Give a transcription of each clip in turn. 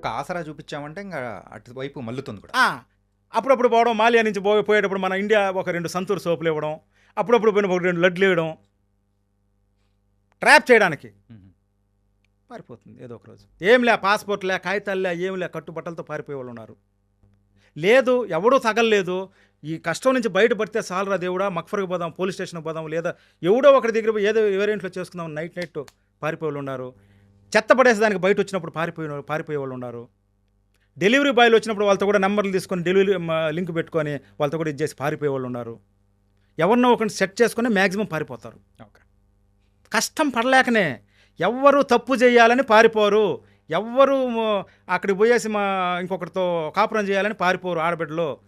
ఒక్క ఆసరా చూపించామంటే ఇంకా అటువైపు మల్లుతుంది కూడా. అప్పుడప్పుడు పోవడం మాలియా నుంచి పోయి పోయేటప్పుడు మన ఇండియా ఒక రెండు సంతూర్ సోపులు ఇవ్వడం అప్పుడప్పుడు పోయిన ఒక రెండు లడ్లు ఇవ్వడం. ట్రాప్ చేయడానికి. పారిపోతుంది ఏదో ఒక రోజు. ఏం లే పాస్పోర్ట్ లే కాగితాలు లే ఏం లే కట్టుబట్టలతో పారిపోయే వాళ్ళు ఉన్నారు. లేదు ఎవడూ తగలలేదు ఈ కష్టం నుంచి బయటపడితే సాలరా దేవుడా మక్ఫర్కి పోదాం పోలీస్ స్టేషన్కి పోదాం లేదా ఎవడో ఒకటి దగ్గర ఏదో వేరియంట్లో చేసుకుందాం నైట్ నైట్ పారిపోయే వాళ్ళు ఉన్నారు. చెత్త పడేసేదానికి బయట వచ్చినప్పుడు పారిపోయిన పారిపోయే వాళ్ళు ఉన్నారు. డెలివరీ బాయ్లు వచ్చినప్పుడు వాళ్ళతో కూడా నెంబర్లు తీసుకొని డెలివరీ లింక్ పెట్టుకొని వాళ్ళతో కూడా ఇది చేసి పారిపోయే వాళ్ళు ఉన్నారు. ఎవరినో ఒకరిని సెట్ చేసుకొని మ్యాక్సిమం పారిపోతారు. ఓకే. కష్టం పడలేకనే ఎవ్వరు తప్పు చేయాలని పారిపోరు. ఎవ్వరు అక్కడికి పోయేసి మా ఇంకొకరితో కాపురం చేయాలని పారిపోరు ఆడబిడ్డలో.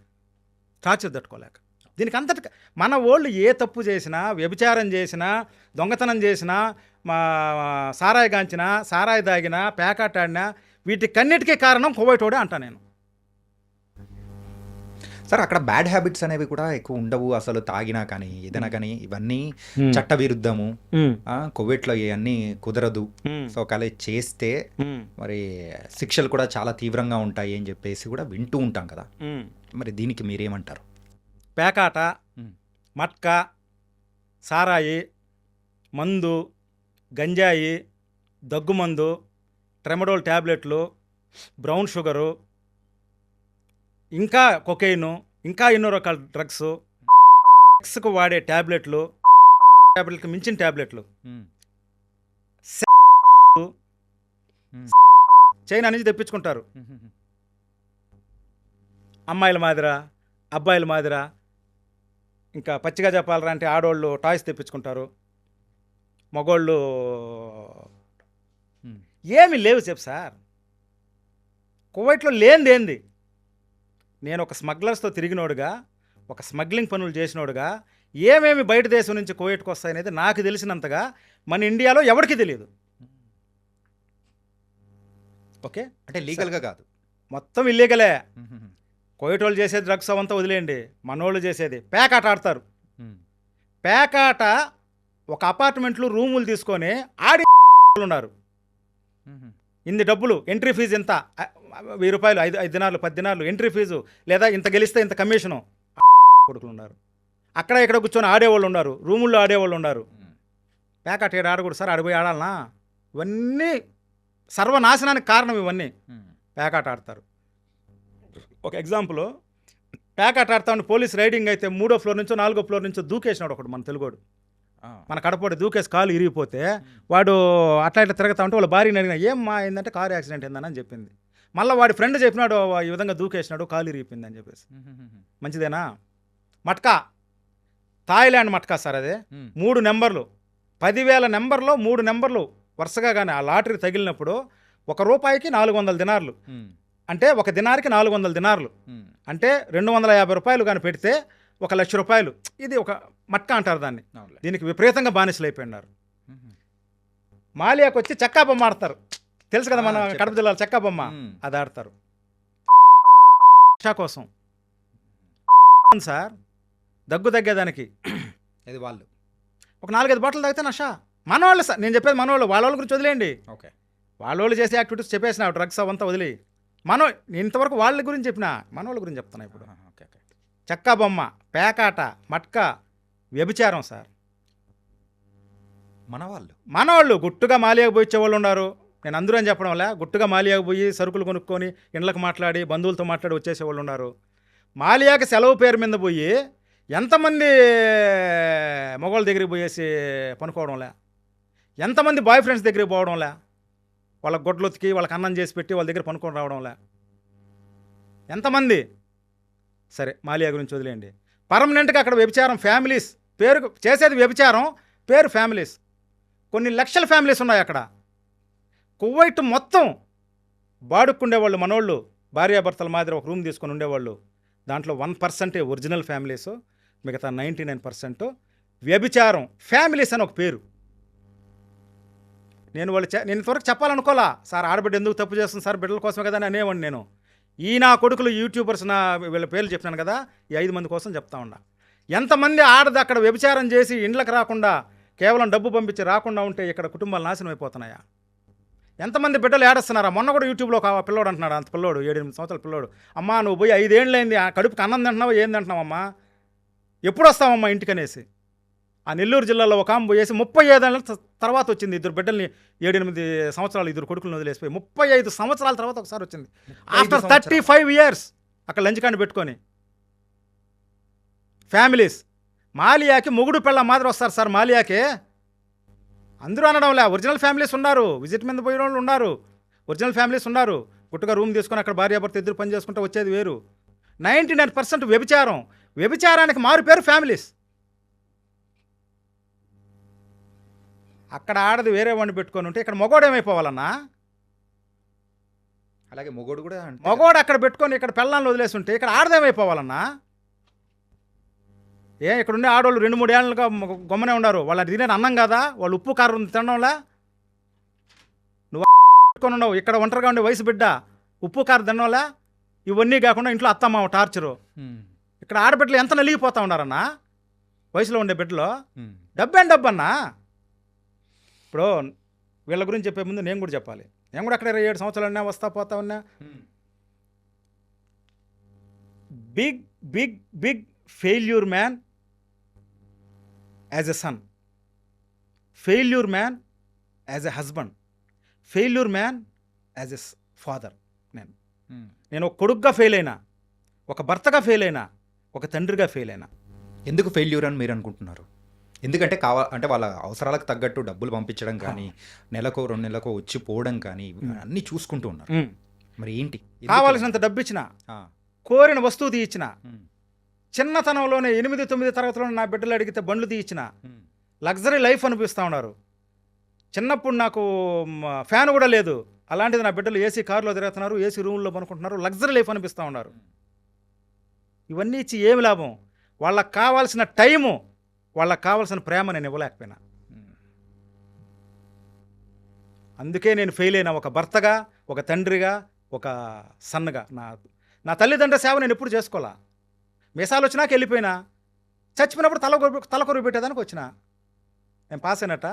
టార్చర్ తట్టుకోలేక. దీనికి అంతటి మన వాళ్ళు ఏ తప్పు చేసినా వ్యభిచారం చేసినా దొంగతనం చేసినా మా సారాయి గాంచినా సారాయి దాగినా పేకాట ఆడినా వీటికన్నిటికీ కారణం కువైటోడే అంటా నేను. సార్ అక్కడ బ్యాడ్ హ్యాబిట్స్ అనేవి కూడా ఎక్కువ ఉండవు అసలు తాగినా కానీ ఏదైనా కానీ ఇవన్నీ చట్ట విరుద్ధము. ఆ, కువైట్లో ఇవన్నీ కుదరదు. సో ఒకవేళ చేస్తే మరి శిక్షలు కూడా చాలా తీవ్రంగా ఉంటాయి అని చెప్పేసి కూడా వింటూ ఉంటాం కదా. మరి దీనికి మీరేమంటారు? పేకాట. మట్కా సారాయి మందు గంజాయి దగ్గుమందు ట్రెమడోల్ ట్యాబ్లెట్లు బ్రౌన్ షుగరు ఇంకా కొకైను ఇంకా ఎన్నో రకాల డ్రగ్స్ డ్రగ్స్కు వాడే ట్యాబ్లెట్లు ట్యాబ్లెట్కి మించిన ట్యాబ్లెట్లు చైనా నుంచి తెప్పించుకుంటారు. అమ్మాయిల మాదిరా అబ్బాయిల మాదిరా ఇంకా పచ్చిగా చెప్పాలరా అంటే ఆడోళ్ళు టాయ్స్ తెప్పించుకుంటారు. మగోళ్ళు. ఏమి లేవు చెప్పు సార్. కువైట్లో లేనిది ఏంది? నేను ఒక స్మగ్లర్స్తో తిరిగినోడుగా ఒక స్మగ్లింగ్ పనులు చేసినోడుగా ఏమేమి బయట దేశం నుంచి కువైట్కి వస్తాయనేది నాకు తెలిసినంతగా మన ఇండియాలో ఎవరికీ తెలియదు. ఓకే? అంటే లీగల్గా కాదు. మొత్తం ఇల్లీగలే. కోయట్ వాళ్ళు చేసే డ్రగ్స్ అవంతా వదిలేయండి. మనోళ్ళు చేసేది. పేకాట ఆడతారు. పేకాట ఒక అపార్ట్మెంట్లు రూములు తీసుకొని ఆడి ఉన్నారు. ఇన్ని డబ్బులు ఎంట్రీ ఫీజు ఎంత? వెయ్యి రూపాయలు ఐదు ఐదు దినాలు పది దినాలు ఎంట్రీ ఫీజు లేదా ఇంత గెలిస్తే ఇంత కమిషను? కొడుకులు ఉన్నారు. అక్కడ ఇక్కడ కూర్చొని ఆడేవాళ్ళు ఉన్నారు. రూముల్లో ఆడేవాళ్ళు ఉన్నారు. పేకాట ఏడు ఆడకూడదు సార్ ఆడిపోయి ఆడాలనా? ఇవన్నీ సర్వనాశనానికి కారణం ఇవన్నీ. పేకాట ఆడతారు. ఒక ఎగ్జాంపుల్ పేకాట ఆడతా ఉంటే పోలీస్ రైడింగ్ అయితే మూడో ఫ్లోర్ నుంచో నాలుగో ఫ్లోర్ నుంచో దూకేసినాడు ఒకడు మన తెలుగోడు. మన కడపడి దూకేసి కాలు ఇరిగిపోతే వాడు అట్లా ఇట్లా తిరుగుతా ఉంటే వాళ్ళ భార్యని అడిగిన ఏం మా ఏంటంటే కారు యాక్సిడెంట్ అయిందని చెప్పింది. మళ్ళీ వాడి ఫ్రెండ్ చెప్పినాడు ఈ విధంగా దూకేసినాడు కాలు ఇరిగిపోయింది అని చెప్పేసి. మంచిదేనా? మట్కా. థాయిలాండ్ మట్కా సార్ అదే. మూడు నెంబర్లు. పదివేల నెంబర్లో మూడు నెంబర్లు వరుసగా కానీ ఆ లాటరీ తగిలినప్పుడు ఒక రూపాయికి నాలుగు వందల దినార్లు. అంటే ఒక దినారికి నాలుగు వందల దినార్లు. అంటే రెండు వందల యాభై రూపాయలు కానీ పెడితే ఒక లక్ష రూపాయలు. ఇది ఒక మట్కా అంటారు దాన్ని. దీనికి విపరీతంగా బానిసలు అయిపోయినారు. మాలియాకి వచ్చి చెక్కా బొమ్మ ఆడతారు. తెలుసు కదా మన. కడప జిల్లాలో చెక్కా బొమ్మ? మ్మ్. అది ఆడతారు. కోసం. సార్. దగ్గు తగ్గేదానికి. ఇది వాళ్ళు. ఒక నాలుగైదు బాటిల్ తాగితే నషా మనవాళ్ళు సార్. నేను చెప్పేది మనవాళ్ళు. వాళ్ళ వాళ్ళ గురించి వదిలేయండి. ఓకే. వాళ్ళ వాళ్ళు చేసే యాక్టివిటీస్ చెప్పేసిన డ్రగ్స్ అవంతా వదిలి మనో ఇంతవరకు వాళ్ళ గురించి చెప్పిన మనవాళ్ళ గురించి చెప్తున్నా ఇప్పుడు. Okay okay. చెక్కా బొమ్మ పేకాట మట్కా వ్యభిచారం సార్. మన వాళ్ళు మనవాళ్ళు గుట్టుగా మాలియాకు పోయి ఇచ్చేవాళ్ళు ఉన్నారు. నేను అందరూ అని చెప్పడం వల్ల గుట్టుగా మాలియాకు పోయి సరుకులు కొనుక్కొని ఇండ్లకు మాట్లాడి బంధువులతో మాట్లాడి వచ్చేసేవాళ్ళు ఉన్నారు. మాలియాకి సెలవు పేరు మీద పోయి ఎంతమంది మగవాళ్ళ దగ్గరికి పోయేసి పనుకోవడంలే ఎంతమంది బాయ్ ఫ్రెండ్స్ దగ్గరికి పోవడంలే వాళ్ళ గొడ్లొతికి వాళ్ళకి అన్నం చేసి పెట్టి వాళ్ళ దగ్గర పనుకొని రావడంలే. ఎంతమంది? సరే మాలియా గురించి వదిలేయండి. పర్మనెంట్గా అక్కడ వ్యభిచారం ఫ్యామిలీస్ పేరు చేసేది వ్యభిచారం పేరు ఫ్యామిలీస్. కొన్ని లక్షల ఫ్యామిలీస్ ఉన్నాయి అక్కడ. కువైట్ మొత్తం బాడుక్కుండేవాళ్ళు మనోళ్ళు భార్యాభర్తల మాదిరి ఒక రూమ్ తీసుకొని ఉండేవాళ్ళు. దాంట్లో వన్ పర్సెంటే ఒరిజినల్ ఫ్యామిలీస్ మిగతా నైంటీ నైన్ పర్సెంట్. వ్యభిచారం ఫ్యామిలీస్ అని ఒక పేరు. నేను వాళ్ళు నేను ఇంతవరకు చెప్పాలనుకోలా. సార్ ఆడబిడ్డ ఎందుకు తప్పు చేస్తుంది? సార్ బిడ్డల కోసమే కదా అని అనేవాడిని నేను. ఈ నా కొడుకులు యూట్యూబర్స్ నా వీళ్ళ పేర్లు చెప్పినాను కదా ఈ ఐదు మంది కోసం చెప్తా ఉన్నా. ఎంతమంది ఆడది అక్కడ వ్యభిచారం చేసి ఇండ్లకు రాకుండా కేవలం డబ్బు పంపించి రాకుండా ఉంటే ఇక్కడ కుటుంబాలు నాశనం అయిపోతున్నాయా? ఎంతమంది బిడ్డలు ఏడుస్తున్నారా? మొన్న కూడా యూట్యూబ్లో ఒక పిల్లోడు అంటున్నాడు అంత పిల్లోడు ఏడు ఎనిమిది సంవత్సరాల పిల్లోడు. అమ్మా నువ్వు పోయి ఐదేళ్ళు అయింది ఆ కడుపుకి అన్నం తింటున్నావు? ఏం తింటున్నావమ్మా? ఎప్పుడు వస్తావమ్మా ఇంటికి అనేసి ఆ నెల్లూరు జిల్లాలో ఒక ఆమె పోయేసి ముప్పై ఐదేళ్ళ తర్వాత వచ్చింది ఇద్దరు బిడ్డల్ని. ఏడెనిమిది సంవత్సరాలు ఇద్దరు కొడుకులను వదిలేసిపోయి ముప్పై ఐదు సంవత్సరాల తర్వాత ఒకసారి వచ్చింది. ఆఫ్టర్ థర్టీ ఫైవ్ ఇయర్స్ అక్కడ లంచ్ కాండి పెట్టుకొని. ఫ్యామిలీస్ మాలియాకి మొగుడు పిల్ల మాదిరి వస్తారు సార్ మాలియాకి. అందరూ అనడంలే ఒరిజినల్ ఫ్యామిలీస్ ఉన్నారు. విజిట్ మీద పోయిన వాళ్ళు ఉన్నారు. ఒరిజినల్ ఫ్యామిలీస్ ఉన్నారు. గుట్టుగా రూమ్ తీసుకొని అక్కడ భార్యాభర్త ఇద్దరు పని చేసుకుంటూ వచ్చేది వేరు. నైంటీ నైన్ పర్సెంట్ వ్యభిచారం. వ్యభిచారానికి మారు పేరు ఫ్యామిలీస్. అక్కడ ఆడది వేరే వాడిని పెట్టుకొని ఉంటే ఇక్కడ మగోడు ఏమైపోవాలన్నా? అలాగే మొగోడు కూడా. మగోడు అక్కడ పెట్టుకొని ఇక్కడ పిల్లల్ని వదిలేసి ఉంటే ఇక్కడ ఆడదేమైపోవాలన్నా ఏ ఇక్కడ ఉండే ఆడవాళ్ళు రెండు మూడు ఏళ్ళుగా గమ్మునే ఉన్నారు. వాళ్ళ తినే అన్నం కదా? వాళ్ళు ఉప్పు కారం తినడంలా? నువ్వు పెట్టుకొని ఉండవు. ఇక్కడ ఒంటరిగా ఉండే వయసు బిడ్డ ఉప్పు కారం తినడంలా? ఇవన్నీ కాకుండా ఇంట్లో అత్తమ్మ టార్చరు. ఇక్కడ ఆడబిడ్డలు ఎంత నలిగిపోతా ఉన్నారన్నా? వయసులో ఉండే బిడ్డలు? డబ్బేం డబ్బన్నా? ఇప్పుడు వీళ్ళ గురించి చెప్పే ముందు నేను కూడా చెప్పాలి. నేను కూడా అక్కడ ఇరవై ఏడు సంవత్సరాలు ఉన్నా వస్తా పోతా ఉన్నా. Big big big failure man as a son failure man as a husband failure man as a father నేను. నేను ఒక కొడుకుగా ఫెయిల్ అయినా ఒక భర్తగా ఫెయిల్ అయినా ఒక తండ్రిగా ఫెయిల్ అయినా. ఎందుకు ఫెయిల్యూర్ అని మీరు అనుకుంటున్నారు? ఎందుకంటే కావా అంటే వాళ్ళ అవసరాలకు తగ్గట్టు డబ్బులు పంపించడం కానీ నెలకో రెండు నెలకో వచ్చి పోవడం కానీ అన్నీ చూసుకుంటూ ఉన్నారు. మరి ఏంటి? కావాల్సినంత డబ్బు ఇచ్చిన కోరిన వస్తువు తీయించిన చిన్నతనంలోనే ఎనిమిది తొమ్మిది తరగతిలో నా బిడ్డలు అడిగితే బండ్లు తీయించిన లగ్జరీ లైఫ్ అనిపిస్తూ ఉన్నారు. చిన్నప్పుడు నాకు ఫ్యాన్ కూడా లేదు. అలాంటిది నా బిడ్డలు ఏసీ కారులో తిరుగుతున్నారు ఏసీ రూమ్లో పనుకుంటున్నారు లగ్జరీ లైఫ్ అనిపిస్తూ ఉన్నారు. ఇవన్నీ ఇచ్చి ఏమి లాభం? వాళ్ళకి కావాల్సిన టైము వాళ్ళకి కావాల్సిన ప్రేమ నేను ఇవ్వలేకపోయినా. అందుకే నేను ఫెయిల్ అయిన. ఒక భర్తగా ఒక తండ్రిగా ఒక సన్నగా. నా నా తల్లిదండ్రుల సేవ నేను ఎప్పుడు చేసుకోవాలా మీసాలు వచ్చినాక వెళ్ళిపోయినా. చచ్చిపోయినప్పుడు తల కొరి- తల పెట్టేదానికి వచ్చిన. నేను పాస్ అయినట్ట?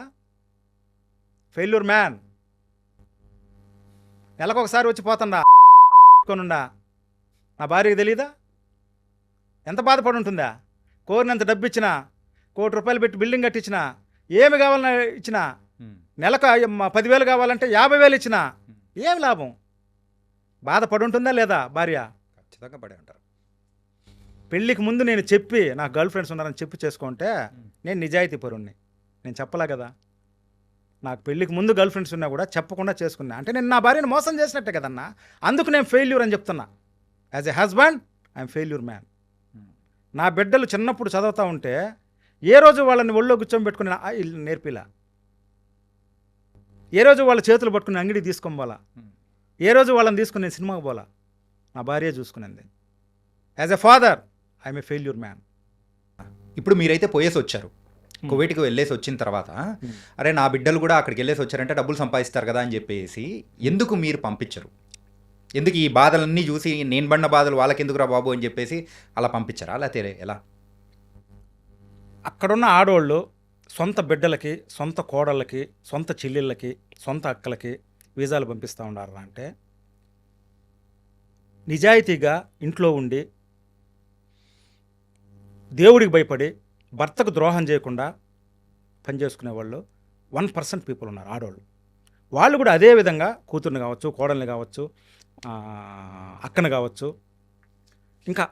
Failure man. నెలకొకసారి వచ్చి పోతుండా కొనుండా. నా భార్యకి తెలీదా? ఎంత బాధపడి ఉంటుందా? కోరినంత డబ్బు ఇచ్చినా కోటి రూపాయలు పెట్టి బిల్డింగ్ కట్టించినా ఏమి కావాలన్నా ఇచ్చినా. నెలకు పదివేలు కావాలంటే యాభై వేలు ఇచ్చిన ఏం లాభం? బాధపడి ఉంటుందా లేదా భార్య? ఖచ్చితంగా పడే ఉంటారు. పెళ్ళికి ముందు నేను చెప్పి నాకు గర్ల్ ఫ్రెండ్స్ ఉన్నారని చెప్పి చేసుకుంటే నేను నిజాయితీ పరుణ్ణి. నేను చెప్పలా కదా? నాకు పెళ్ళికి ముందు గర్ల్ ఫ్రెండ్స్ ఉన్నా కూడా చెప్పకుండా చేసుకున్నా. అంటే నేను నా భార్యను మోసం చేసినట్టే కదన్నా? అందుకు నేను ఫెయిల్యూర్ అని చెప్తున్నా. As a husband I'm failure man. నా బిడ్డలు చిన్నప్పుడు చదువుతూ ఉంటే ఏ రోజు వాళ్ళని ఒళ్ళో కూర్చోబెట్టుకుని నా- ఇల్లు నేర్పిలా? ఏ రోజు వాళ్ళ చేతులు పట్టుకుని అంగడి తీసుకొని పోలా ఏ రోజు వాళ్ళని తీసుకుని నేను సినిమాకి పోలా? నా భార్య చూసుకునేది. As a father I'm a failure man ఇప్పుడు మీరైతే పోయేసి వచ్చారు. కువైట్కి వెళ్ళేసి వచ్చిన తర్వాత అరే నా బిడ్డలు కూడా అక్కడికి వెళ్ళేసి వచ్చారంటే డబ్బులు సంపాదిస్తారు కదా అని చెప్పేసి ఎందుకు మీరు పంపించరు? ఎందుకు ఈ బాధలన్నీ చూసి నేను పడిన బాధలు వాళ్ళకి ఎందుకురా బాబు అని చెప్పేసి అలా పంపించరా? అలా తెలే ఎలా? అక్కడున్న ఆడవాళ్ళు సొంత బిడ్డలకి సొంత కోడళ్ళకి సొంత చెల్లెళ్ళకి సొంత అక్కలకి వీసాలు పంపిస్తూ ఉండారా అంటే నిజాయితీగా ఇంట్లో ఉండి దేవుడికి భయపడి భర్తకు ద్రోహం చేయకుండా పనిచేసుకునే వాళ్ళు వన్ పర్సెంట్ పీపుల్ ఉన్నారు ఆడవాళ్ళు వాళ్ళు కూడా అదే విధంగా కూతుర్ని కావచ్చు కోడల్ని కావచ్చు అక్కను అక్కని కావచ్చు ఇంకా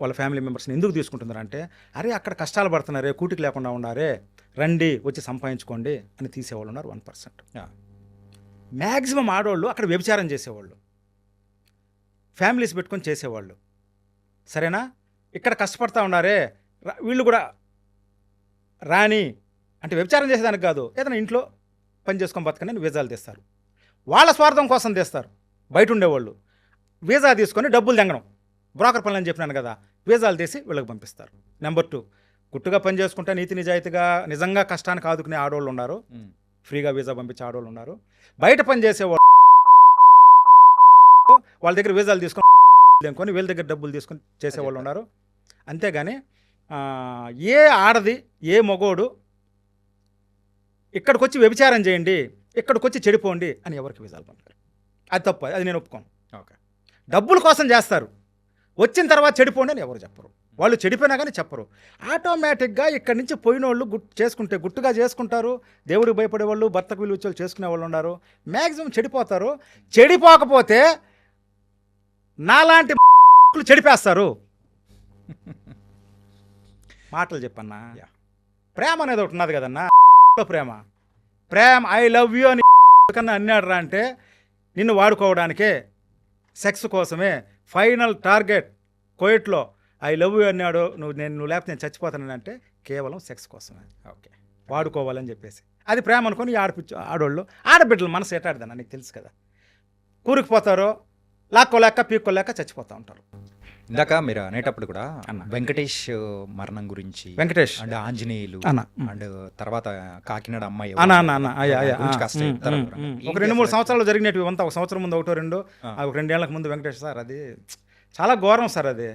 వాళ్ళ ఫ్యామిలీ మెంబర్స్ని ఎందుకు తీసుకుంటున్నారంటే అరే అక్కడ కష్టాలు పడుతున్నారే కూటికి లేకుండా ఉన్నారే రండి వచ్చి సంపాదించుకోండి అని తీసేవాళ్ళు ఉన్నారు వన్ పర్సెంట్. మ్యాక్సిమం ఆడవాళ్ళు అక్కడ వ్యభిచారం చేసేవాళ్ళు. ఫ్యామిలీస్ పెట్టుకొని చేసేవాళ్ళు. సరేనా? ఇక్కడ కష్టపడతా ఉన్నారే వీళ్ళు కూడా రాని అంటే వ్యభిచారం చేసేదానికి కాదు ఏదైనా ఇంట్లో పని చేసుకొని బతకని వీజాలు తెస్తారు. వాళ్ళ స్వార్థం కోసం తెస్తారు. బయట ఉండేవాళ్ళు. వీజా తీసుకొని డబ్బులు తెంగడం. బ్రోకర్ పనులు అని చెప్పినాను కదా వీజాలు తీసి వీళ్ళకి పంపిస్తారు. నెంబర్ టూ గుట్టుగా పని చేసుకుంటే నీతి నిజాయితీగా నిజంగా కష్టానికి ఆదుకునే ఆడవాళ్ళు ఉన్నారు. ఫ్రీగా వీసా పంపించే ఆడవాళ్ళు ఉన్నారు. బయట పని చేసేవాళ్ళు వాళ్ళ దగ్గర వీసాలు తీసుకొని తీసుకొని వీళ్ళ దగ్గర డబ్బులు తీసుకొని చేసేవాళ్ళు ఉన్నారు. అంతేగాని ఏ ఆడది ఏ మగోడు ఇక్కడికి వచ్చి వ్యభిచారం చేయండి ఇక్కడికి వచ్చి చెడిపోండి అని ఎవరికి వీసాలు పంపారు. అది తప్పు అది నేను ఒప్పుకోను. ఓకే. డబ్బుల కోసం చేస్తారు. వచ్చిన తర్వాత చెడిపోండి అని ఎవరు చెప్పరు. వాళ్ళు చెడిపోయినా కానీ చెప్పరు. ఆటోమేటిక్గా ఇక్కడి నుంచి పోయిన వాళ్ళు గుట్ చేసుకుంటే గుట్టుగా చేసుకుంటారు. దేవుడికి భయపడే వాళ్ళు భర్తకు విలువ ఇచ్చే చేసుకునే వాళ్ళు ఉన్నారు. మ్యాక్సిమం చెడిపోతారు. చెడిపోకపోతే నాలాంటి చెడిపేస్తారు. మాటలు చెప్పన్నా. ప్రేమ అనేది ఒకటి ఉన్నది కదన్నా. ప్రేమ. ప్రేమ ఐ లవ్ యూ అని కన్నా అన్నాడు రా అంటే నిన్ను వాడుకోవడానికే సెక్స్ కోసమే ఫైనల్ టార్గెట్ కోయిట్లో ఐ లవ్ యూ అన్నాడు. నువ్వు నేను నువ్వు లేకపోతే నేను చచ్చిపోతానని అంటే కేవలం సెక్స్ కోసమే. ఓకే. వాడుకోవాలని చెప్పేసి. అది ప్రేమ అనుకొని ఆడపిచ్చు ఆడోళ్ళు ఆడబిడ్డలు మనసు ఎటాడదన్న నీకు తెలుసు కదా. కూరుకుపోతారో లాక్కోలేక పీక్కోలేక చచ్చిపోతూ ఉంటారు. ఇందాక మీరు అనేటప్పుడు కూడా. వెంకటేష్ మరణం గురించి వెంకటేష్. అండ్ ఆంజనేయులు అండ్ తర్వాత కాకినాడ అమ్మాయి ఒక రెండు మూడు? సంవత్సరాలు జరిగినట్టు అంతా ఒక సంవత్సరం ముందు ఒకటో రెండు. ఒక రెండేళ్ళకు ముందు వెంకటేష్ సార్ అది చాలా ఘోరం సార్ అది.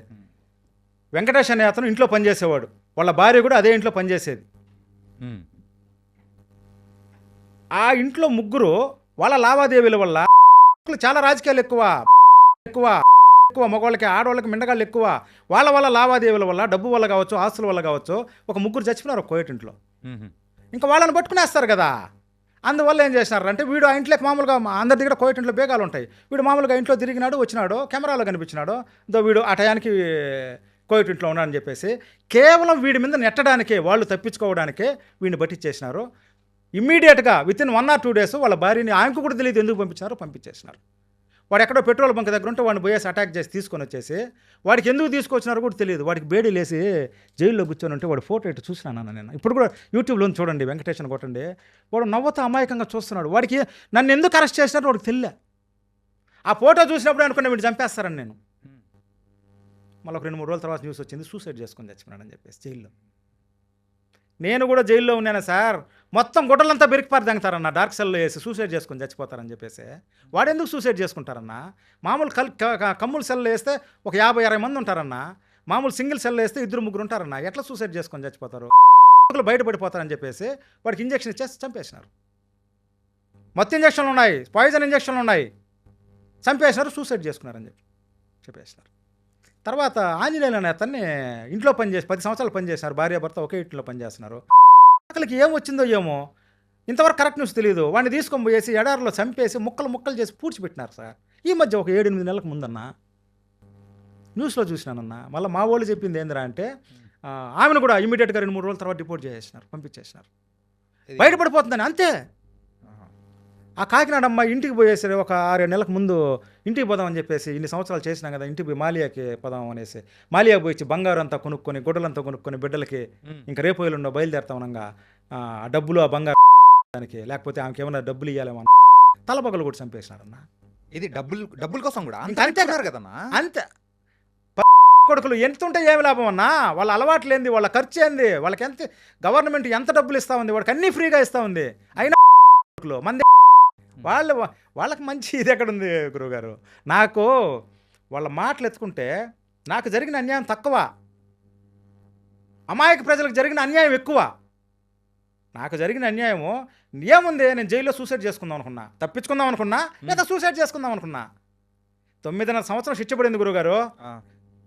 వెంకటేష్ అనే అతను ఇంట్లో పనిచేసేవాడు. వాళ్ళ భార్య కూడా అదే ఇంట్లో పనిచేసేది. ఆ ఇంట్లో ముగ్గురు వాళ్ళ లావాదేవీల వల్ల చాలా రాజకీయాలు ఎక్కువ ఎక్కువ. ఎక్కువ మగవాళ్ళకి ఆడవాళ్ళకి మిండగాళ్ళు ఎక్కువ. వాళ్ళ వల్ల లావాదేవీల వల్ల డబ్బు వల్ల కావచ్చు ఆస్తుల వల్ల కావచ్చు ఒక ముగ్గురు చచ్చిపోయినారు ఒక కోయట్ ఇంట్లో ఉమ్. ఇంకా వాళ్ళని పట్టుకునేస్తారు కదా. అందువల్ల ఏం చేసినారు అంటే వీడు ఆ ఇంట్లోకి మామూలుగా అందరి దగ్గర కోయట్ ఇంట్లో బేగాలు ఉంటాయి. వీడు మామూలుగా ఇంట్లో తిరిగినాడు వచ్చినాడు కెమెరాలో కనిపించినాడు. దో వీడు ఆ టయానికి కోయట్ ఇంట్లో ఉన్నాడని చెప్పేసి కేవలం వీడి మీద నెట్టడానికే వాళ్ళు తప్పించుకోవడానికే వీడిని పట్టించేసినారు ఇమ్మీడియట్గా within one or two days వాళ్ళ భార్యని ఆయనకు కూడా తెలియదు ఎందుకు పంపించినారో పంపించేసినారు. వాడు ఎక్కడో పెట్రోల్ బంక్ దగ్గర ఉంటే వాడిని పోయేసి అటాక్ చేసి తీసుకొని వచ్చేసి వాడికి ఎందుకు తీసుకొచ్చినారో కూడా తెలియదు. వాడికి బేడీ లేసి జైల్లో కూర్చొని ఉంటే వాడు ఫోటో ఇటు చూసినాను నేను. ఇప్పుడు కూడా యూట్యూబ్లో చూడండి వెంకటేశ్వర కొట్టండి. వాడు నవ్వుతూ అమాయకంగా చూస్తున్నాడు. వాడికి నన్ను ఎందుకు అరెస్ట్ చేసినారో వాడికి తెలియ ఆ ఫోటో చూసినప్పుడు అనుకున్నా వీడు చంపేస్తారని నేను. మళ్ళీ ఒక రెండు మూడు రోజుల తర్వాత న్యూస్ వచ్చింది సూసైడ్ చేసుకొని చచ్చిపోయాడని చెప్పేసి జైల్లో. నేను కూడా జైల్లో ఉన్నాను సార్. మొత్తం గుడ్డలంతా బెరికిపారి దంగుతారన్న డార్క్ సెల్లో వేసి సూసైడ్ చేసుకొని చచ్చిపోతారని చెప్పేసి. వాడు ఎందుకు సూసైడ్ చేసుకుంటారన్న? మామూలు కల్ కమ్ముల సెల్లో వేస్తే ఒక యాభై అరవై మంది ఉంటారన్న. మామూలు సింగిల్ సెల్ వేస్తే ఇద్దరు ముగ్గురు ఉంటారన్న. ఎట్లా సూసైడ్ చేసుకొని చచ్చిపోతారు? బయటపడిపోతారని చెప్పేసి వాడికి ఇంజక్షన్ ఇచ్చేసి చంపేసినారు. మొత్తం ఇంజక్షన్లు ఉన్నాయి. పాయిజన్ ఇంజక్షన్లు ఉన్నాయి. చంపేసినారు సూసైడ్ చేసుకున్నారని చెప్పి చెప్పేసినారు. తర్వాత ఆంజనేయులు అనే అతన్ని ఇంట్లో పనిచేసి పది సంవత్సరాలు పనిచేసినారు భార్య భర్త ఒకే ఇంట్లో పనిచేస్తున్నారు అక్కడికి ఏం వచ్చిందో ఏమో ఇంతవరకు కరెక్ట్ న్యూస్ తెలియదు వాడిని తీసుకొని పోయేసి ఎడారిలో చంపేసి ముక్కలు ముక్కలు చేసి పూడ్చిపెట్టినారు సార్. ఈ మధ్య ఒక ఏడు ఎనిమిది నెలలకు ముందన్న న్యూస్లో చూసినానన్న మళ్ళీ మా వాళ్ళు చెప్పింది ఏందిరా అంటే ఆమెను కూడా ఇమీడియట్గా రెండు మూడు రోజుల తర్వాత డిపోర్ట్ చేసేసినారు పంపించేసినారు. బయటపడిపోతుందని అంతే. ఆ కాకినాడ అమ్మాయి ఇంటికి పోయేసి ఒక ఆరేడు నెలలకు ముందు ఇంటికి పోదామని చెప్పేసి ఇన్ని సంవత్సరాలు చేసినాం కదా ఇంటికి పోయి మాలియాకి పోదాం అనేసి. మాలియా పోయి బంగారం అంతా కొనుక్కొని గుడ్డలంతా కొనుక్కొని బిడ్డలకి. ఇంకా రేపు ఎల్లుండో బయలుదేరుతా ఉన్నాగా ఆ డబ్బులు ఆ బంగారం దానికి లేకపోతే ఆమెకి ఏమైనా డబ్బులు ఇవ్వాలేమో తలపగలు కూడా చంపేసినారన్న. ఇది డబ్బులు డబ్బుల కోసం కూడా? అంత కదన్నా? అంతే. కొడుకులు ఎంత ఉంటే ఏమి లాభం అన్నా వాళ్ళ అలవాట్లు ఏంది వాళ్ళ ఖర్చు ఏంది వాళ్ళకి ఎంత గవర్నమెంట్ ఎంత డబ్బులు ఇస్తా ఉంది వాడికి అన్నీ ఫ్రీగా ఇస్తా ఉంది. అయినా కొడుకులు మంది వాళ్ళు వాళ్ళకి మంచి ఇది ఎక్కడ ఉంది గురువుగారు? నాకు వాళ్ళ మాటలు ఎత్తుకుంటే నాకు జరిగిన అన్యాయం తక్కువ. అమాయక ప్రజలకు జరిగిన అన్యాయం ఎక్కువ. నాకు జరిగిన అన్యాయము ఏముంది నేను జైల్లో సూసైడ్ చేసుకుందాం అనుకున్నా. తప్పించుకుందాం అనుకున్నా లేదా సూసైడ్ చేసుకుందాం అనుకున్నా. తొమ్మిదిన్నర సంవత్సరం శిక్ష పడింది గురుగారు.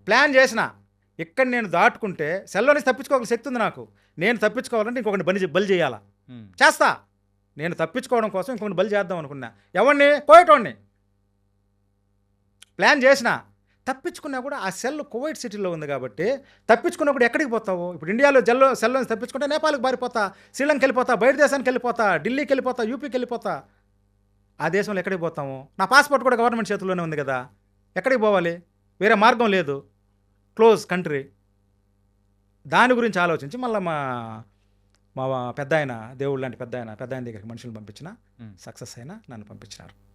ప్లాన్ చేసిన. ఇక్కడ నేను దాటుకుంటే సెల్లో నుంచి తప్పించుకోగల శక్తి ఉంది నాకు. నేను తప్పించుకోవాలంటే ఇంకొకటి బలి బలి చేయాలా. చేస్తా. నేను తప్పించుకోవడం కోసం ఇంకొన్ని బలి చేద్దాం అనుకున్నా. ఎవరిని కోయటోడిని ప్లాన్ చేసిన. తప్పించుకున్నా కూడా ఆ సెల్ కువైట్ సిటీలో ఉంది కాబట్టి తప్పించుకున్నప్పుడు ఎక్కడికి పోతావు? ఇప్పుడు ఇండియాలో జల్లో సెల్ తప్పించుకుంటే నేపాల్కి పారిపోతా శ్రీలంక వెళ్ళిపోతా బయట దేశానికి వెళ్ళిపోతా ఢిల్లీకి వెళ్ళిపోతా యూపీకి వెళ్ళిపోతా. ఆ దేశంలో ఎక్కడికి పోతాము? నా పాస్పోర్ట్ కూడా గవర్నమెంట్ చేతుల్లోనే ఉంది కదా. ఎక్కడికి పోవాలి? వేరే మార్గం లేదు. Close country. దాని గురించి ఆలోచించి మళ్ళీ మా మా పెద్ద ఆయన దేవుడు లాంటి పెద్ద ఆయన పెద్ద ఆయన దగ్గరికి మనుషులు పంపించిన. సక్సెస్ అయినా నన్ను పంపించినారు